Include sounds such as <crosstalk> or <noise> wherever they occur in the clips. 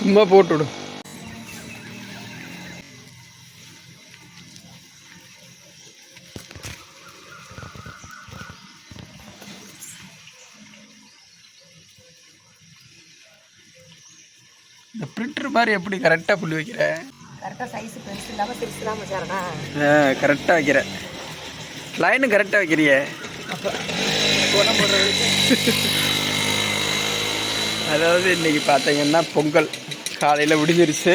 சும்மா போட்டு விடு. இந்த பிரிண்டர் மாதிரி எப்படி கரெக்டாக புள்ளி வைக்கிற? கரெக்டாக சைஸ் பெருசு இல்லாமல் பெருசு இல்லாமல் வச்சாரண்ணா கரெக்டாக வைக்கிற. லைனு கரெக்டாக வைக்கிறியே. அதாவது இன்னைக்கு பார்த்தீங்கன்னா பொங்கல். காலையில் விடிஞ்சிருச்சு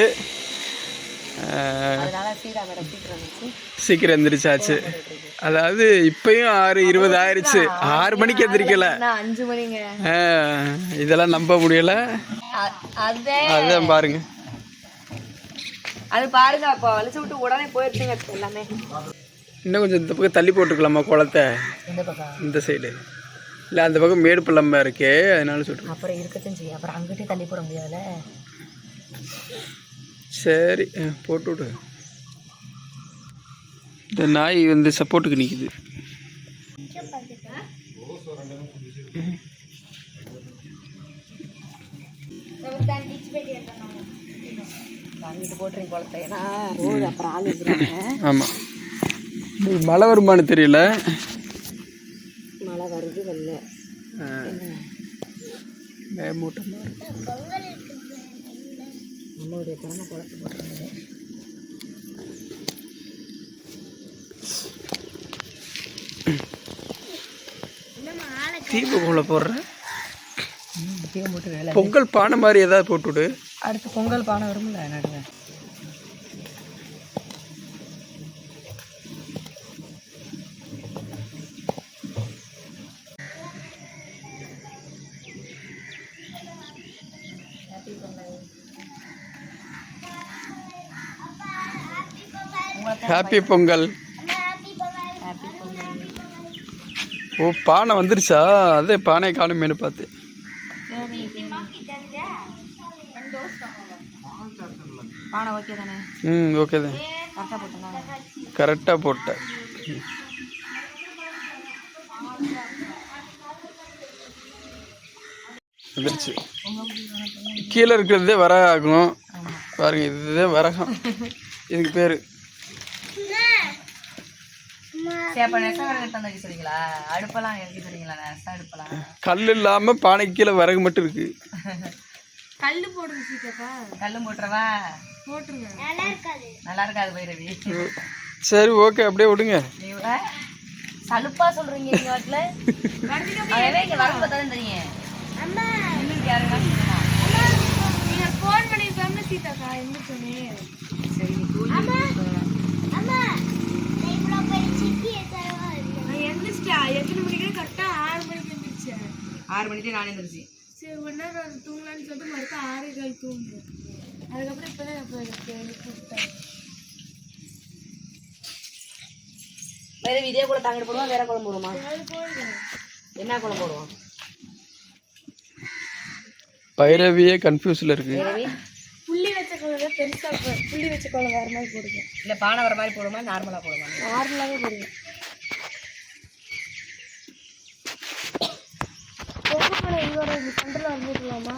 சீக்கிரம் எந்திரிச்சாச்சு. அதாவது இப்பயும் ஆறு இருபது ஆயிடுச்சு ஆறு மணிக்கு எந்திரிக்கல. அஞ்சு மணிங்க. இதெல்லாம் நம்ப முடியல. அதுதான் பாருங்க. அது பாருங்க அப்போ வலிச்சு விட்டு உடனே போயிருச்சுங்க எல்லாமே. இன்னும் கொஞ்சம் இந்த பக்கம் தள்ளி போட்டுக்கலாமா குளத்தை? இந்த சைடு இல்லை அந்த பக்கம் மேடு பள்ளமாக இருக்கே அதனால சொல்கிறேன் அப்புறம் இருக்கட்டும் செய்யும் அப்புறம் அங்கிட்டே தள்ளி போட முடியாதுல்ல? சரி போட்டு விடு. இந்த நாய் வந்து சப்போர்ட்டுக்கு நிற்குது ஆமாம் மழை வருமானு தெரியல. மழை வருது வரல மேமூட்டமாக இருக்கு நம்மளுடைய திறமை தீபகுள்ள போடுறேன் தீவம் போட்டு வேலை பொங்கல் பானை மாதிரி ஏதாவது போட்டு விடு அடுத்து பொங்கல் பானை வரும்ல நடுவேன் ஹாப்பி பொங்கல் ஓ பானை வந்துருச்சா? அதே பானை காணுமேனு பார்த்து. பானை ஓகே தானே? ம் ஓகே தான். கரெக்டாக போட்டேன்? வந்துருச்சு. கீழே இருக்கிறதே வரகாகும். பாருங்க இதுதான் வரகம். இதுக்கு பேர் சரி அப்போ நெசம் விறகு எடுத்து வந்து சொல்றீங்களா அடுப்பெல்லாம் எடுத்து சொல்றீங்களா நெசம் அடுப்பெல்லாம் கல் இல்லாமல் பானைக்கு கீழே வரகு மட்டும் இருக்கு. கல்லு போடுங்க கல்லும் போட்டுறவா? போட்டுருங்க. நல்லா இருக்காது. நல்லா இருக்காது பைரவி சரி ஓகே அப்படியே விடுங்க. சலுப்பா சொல்றீங்க இந்த வாட்டில. அதே இங்க வரப்பு பார்த்தா தெரியும். நின்னுட்டு யாருங்க நீங்க ஃபோன் பண்ணி சொன்ன சீதாக்கா என்ன சொன்னேன் சரி நீ தூங்கி நான் எந்திரிச்சிட்டா எத்தனை மணிக்கு கரெக்டா ஆறு மணிக்கு எந்திரிச்சேன் ஆறு மணிக்கு நானே இருந்துச்சு சரி நேரம் தூங்கலான்னு சொல்லிட்டு மறுக்க ஆறு கால் தூங்குறேன் அதுக்கப்புறம் இப்போ எழுப்பி விட்டாங்க. பைரவி இதே கூட தாங்கிட்டு போடுவோம் வேற குழம்பு போடுவோமா? என்ன குழம்பு போடுவோம்? பைரவியே கன்ஃபியூஸில் இருக்கு. பைரவி? புள்ளி வச்ச குழந்தை பெருசா போ- புள்ளி வச்ச குழந்தை வேற மாதிரி போடுங்க. இல்ல பானை வர மாதிரி போடுமா நார்மலா போடுமா நார்மலாவே போடுங்க. பொக்கு பானை இது வர இந்த சென்டர்ல வந்துடலாமா?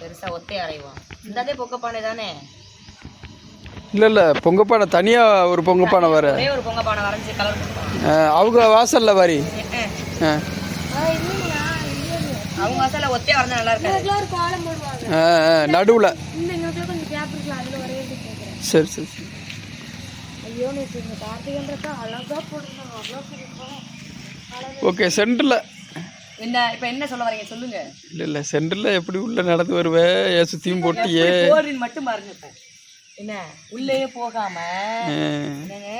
பெருசா ஒத்தை அரைவோம் இந்ததே பொக்க பானை தானே? இல்லை இல்லை பொங்கப்பானை தனியாக ஒரு பொங்கப்பானை வர. ஒரே ஒரு பொங்க பானை வரைஞ்சி கலர் அவங்க வாசலில் வாரி. ஆ. ஆ அவங்க வாசல்ல ஒத்தையா வரைஞ்சா நல்லா காலம் போடுவாங்க. நடுவில். சரி சரி சரி. ஓகே சென்டரில் என்ன இப்ப என்ன சொல்ல வரீங்க? சொல்லுங்க. இல்லை இல்லை சென்டரில் எப்படி உள்ளே நடந்து வருவே? ஏன் சுற்றியும் போட்டியே. போரின் மட்டும் பாருங்க இப்ப. என்ன உள்ளேயே போகாம. என்னங்க?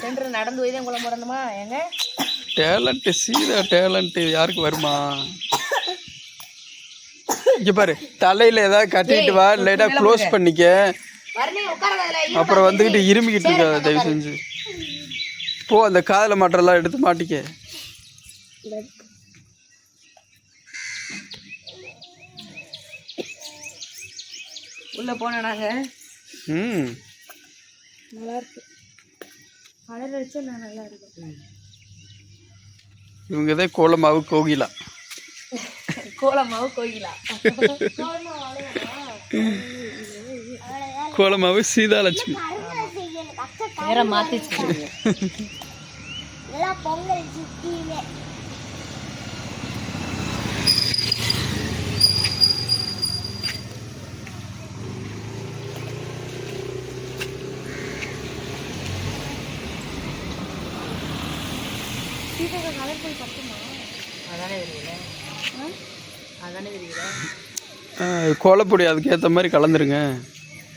சென்டர் நடந்து போய் தான் குளம் போடணுமா ஏங்க? Talent Sita talent. யாருக்கு வருமா? இங்கே பாரு தலையில் ஏதாவது கட்டிட்டு வா இல்லைடா க்ளோஸ் பண்ணிக்க. அப்புறம் வந்துக்கிட்டு இருமிக்கிட்டு இருக்காத தயவு செஞ்சு போ அந்த காதில் மாட்டெல்லாம் எடுத்து மாட்டிக்க. உள்ள போன நாங்க. ம். நல்லா இருக்கு கலர் அடிச்சா நான் நல்லா இருக்கும் இவங்க தான் கோலமாவு கோகிலா. கோலமாவு கோயிலா கோலமாவு சீதாலட்சுமி. வேற மாத்திச்சு பொங்கல் சுத்தியிலே அதானே தெரியல. அதானே தெரியல. ஆ, கோலப்பொடி அதுக்கு ஏற்ற மாதிரி கலந்துருங்க.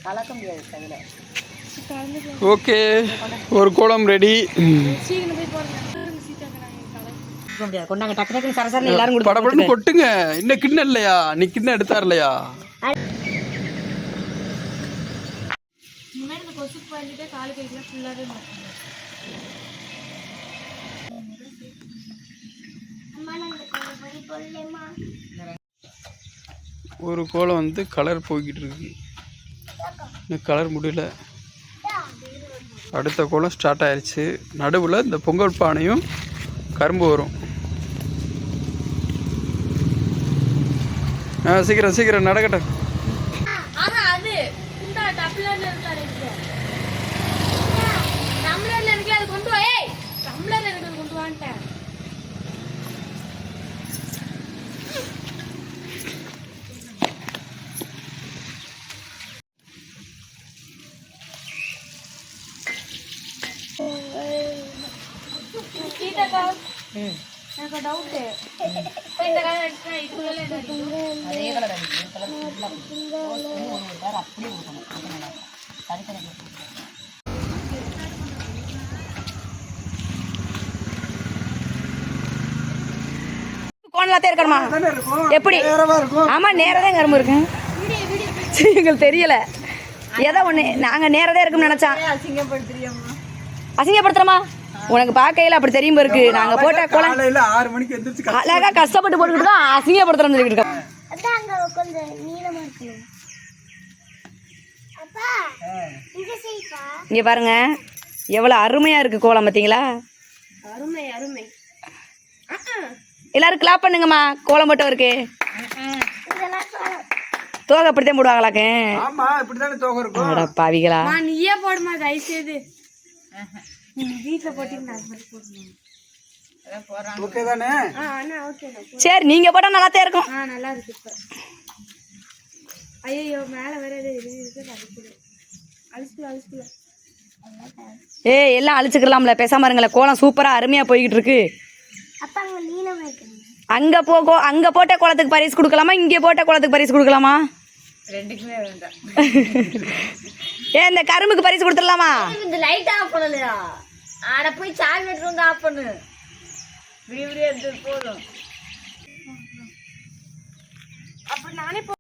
கலக்க முடியாது கையில ஓகே ஒரு கோலம் ரெடி கொண்டாங்க டக்கு டக்குன்னு சரசரன்னு எல்லாரும் கொடுத்து படபடன்னு கொட்டுங்க. இன்னும் கிண்ணம் இல்லையா? நீ கிண்ணம் எடுத்தார் இல்லையா? ஒரு கோலம் வந்து கலர் போய்கிட்டு இருக்கு. இன்னும் கலர் முடியல. அடுத்த கோலம் ஸ்டார்ட் ஆயிடுச்சு நடுவில் இந்த பொங்கல் பானையும் கரும்பு வரும். ஆ சீக்கிரம் சீக்கிரம் நடக்கட்டும். டம்ளர்ல இருக்கு அது கொண்டு வா ஏய் டம்ளர்ல இருக்கு கொண்டு வான்ட்டேன் கீதாக்கா ம் எனக்கு டவுட்டு இந்த கலர் எடுத்தா இதுக்குள்ள என்ன அடிக்கும்? அதே கலர் அடிக்கும் கலர் ஃபுல்லாக கொடுக்கணும் ஒரு கலர் அப்படியே கொடுக்கணும் அப்போ நல்லா இருக்கும். தனித்தனி கொடுக்கணும். கோணலாத்தே இருக்கணுமா எப்படி ஆமா நேரா தான் கரும்பு இருக்கு. எங்களுக்கு தெரியல. ஏதோ ஒண்ணு நாங்க நேரதே இருக்கும்னு நினைச்சோம் அசிங்கப்படுத்துறமா? உனக்கு பார்க்கையில அப்படி தெரியும் இருக்கு நாங்க போட்ட குளம் ஆறு மணிக்கு எந்திரிச்சு அழகா கஷ்டப்பட்டு போட்டுக்கிட்டு தான் அசிங்கப்படுத்துறோம்னு சொல்லிட்டு இருக்கோம் அதான் அங்க கொஞ்சம் நீளமா இருக்கு. அப்பா இங்க பாருங்க. எவ்வளவு அருமையா இருக்கு கோலம் பார்த்தீங்களா அருமை அருமை. எல்லாரும் கிளாப் பண்ணுங்கம்மா. கோலம் போட்டவருக்கு தோகை அப்படித்தான் போடுவாங்களாக்கு. ஆமா இப்படிதானே தோகம் இருக்கும். அட பாவிகளா நீயே போடுமா தயவு செய்து வீட்டில் அது போடணும். ஓகே தானே? சரி நீங்க போட்டா நல்லாத்தான் இருக்கும். ஆ நல்லா இருக்கு இப்போ. ஐயோ மேலே வேற எது இருக்கு ஏய் எல்லாம் அழிச்சுக்கலாம்ல. பேசாம இருங்களேன். கோலம் சூப்பரா அருமையா போய்கிட்டு இருக்கு. அப்பா அங்கே இருக்குங்க அங்க போட்ட கோலத்துக்கு பரிசு கொடுக்கலாமா? இங்க போட்ட கோலத்துக்கு பரிசு கொடுக்கலாமா? ரெண்டுக்குமே வேண்டாம். <laughs> ஏ இந்த கரும்புக்கு பரிசு கொடுத்துடலாமா? இந்த லைட் ஆஃப் பண்ணலையா? ஆட போய் சாக்லேட் வந்து ஆஃப் பண்ணு. விடிய எடுத்து போதும். அப்ப நானே போ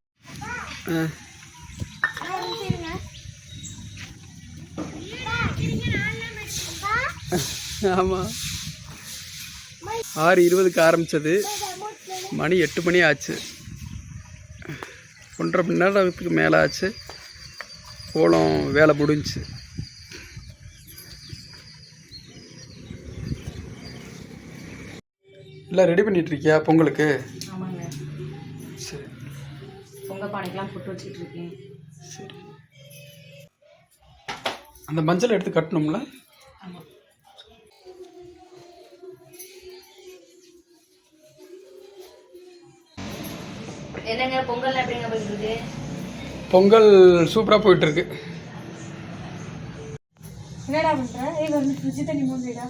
ஆமா. ஆறு இருபதுக்கு ஆரம்பிச்சது. மணி எட்டு மணி ஆச்சு. ஒன்றரை மணி நேரத்துக்கு மேலே ஆச்சு. கோலம் வேலை முடிஞ்சுச்சு எல்லாம் ரெடி பண்ணிட்டு இருக்கியா பொங்கலுக்கு? ஆமாங்க. சரி. பொங்க பானைக்கெல்லாம் புட்டு வச்சுட்டு இருக்கேன் சரி. அந்த மஞ்சள் எடுத்து கட்டணும்ல? ஆமா. என்னங்க பொங்கல் எப்படிங்க போயிட்டு இருக்கு பொங்கல் சூப்பராக போயிட்டு இருக்கு என்னடா பண்ற? ஏய் வந்து ஃப்ரிட்ஜ் தண்ணி மூஞ்சிடா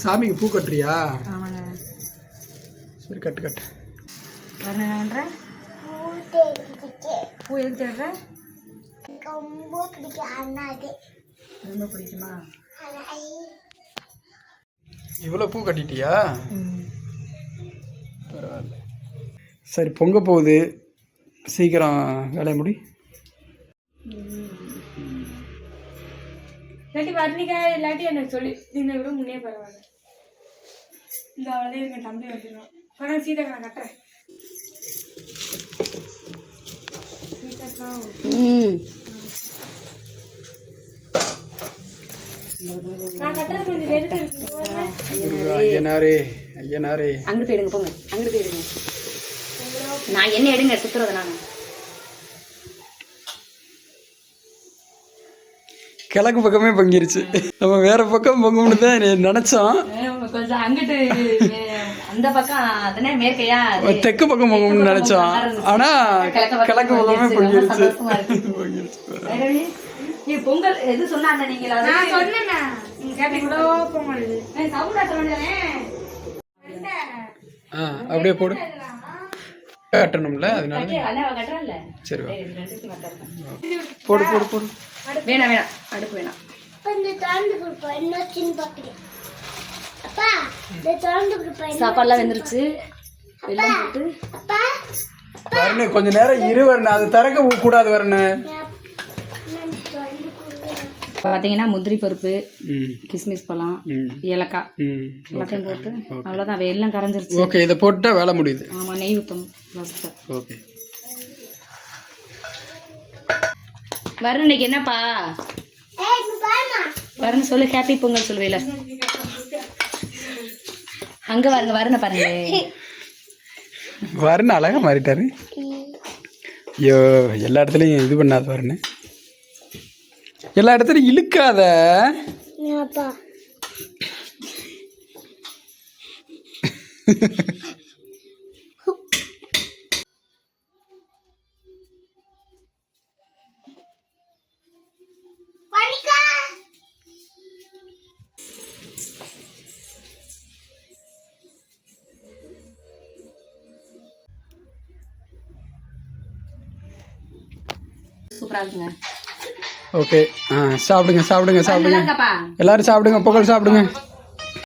சாமிக்கு பூ கட்டுறியா? சரி கட்டு கட்டு. பூ எதுக்கு தேடுற? ரொம்ப ரொம்ப பிடிக்குமா? இவ்வளோ பூ கட்டிட்டியா? பரவாயில்ல. சரி பொங்க போகுது. சீக்கிரம் வேலையை முடி. இல்லாட்டி வர்ணிக்கா இல்லாட்டி எனக்கு சொல்லி இந்த விட முன்னே பரவாயில்ல. இந்த அவ்வளோதான் எங்கள் தம்பி வந்துடுவான் ஆனால் சீதா நான் கட்டுறேன் ஐயனாரே ஐயனாரே. அங்கிட்டு போயிடுங்க போங்க. அங்கிட்டு போயிடுங்க. நான் என்ன எடுங்க சுத்துறது நான். கிழக்கு பக்கமே பொங்கிருச்சு. நம்ம வேற பக்கம் பொங்கும்னு தான் நினைச்சோம் கொஞ்சம் அங்கிட்டு அந்த பக்கம் அதனே மேற்கையா தெற்கு பக்கம் பொங்கும்னு நினைச்சோம் ஆனா கிழக்கு பக்கமே பொங்கிருச்சு. பொங்கல் எது சொன்னாங்க நீங்களா? நான் நீங்க கேட்டீங்களோ பொங்கல். சவுண்டா சொன்னேன் அப்படியே போடு. கட்டணும்ல அதனால கட்டுறல சரி. போடு போடு போடு. வேணாம் வேணாம். அடுப்பு வேணாம். சாப்பாடுலாம் வெந்துருச்சு. வெள்ளம் போட்டு. கொஞ்ச நேரம் இரு வரணும் அது திறக்க கூடாது வரணும் பார்த்தீங்கன்னா முந்திரி பருப்பு கிஸ்மிஸ் பழம் ஏலக்காய் எல்லாத்தையும் போட்டு அவ்வளோதான் வெள்ளம் கரைஞ்சிருச்சு. ஓகே இதை போட்டுட்டா வேலை முடியுது. ஆமாம் நெய் ஊற்றணும் லாஸ்ட்டாக ஓகே. வருண் இன்னைக்கு என்னப்பா? வருண் சொல்லு ஹாப்பி பொங்கல் சொல்லுவேல. அங்கே வருங்க வருண பாருங்க. வரணும் அழகா மாறிட்டாரு. ஐயோ எல்லா இடத்துலையும் இது பண்ணாத வரணும் எல்லா இடத்துலையும் இழுக்காத. சூப்பராக இருக்குங்க. ஓகே ஆ சாப்பிடுங்க சாப்பிடுங்க சாப்பிடுங்க. எல்லாரும் சாப்பிடுங்க பொங்கல் சாப்பிடுங்க.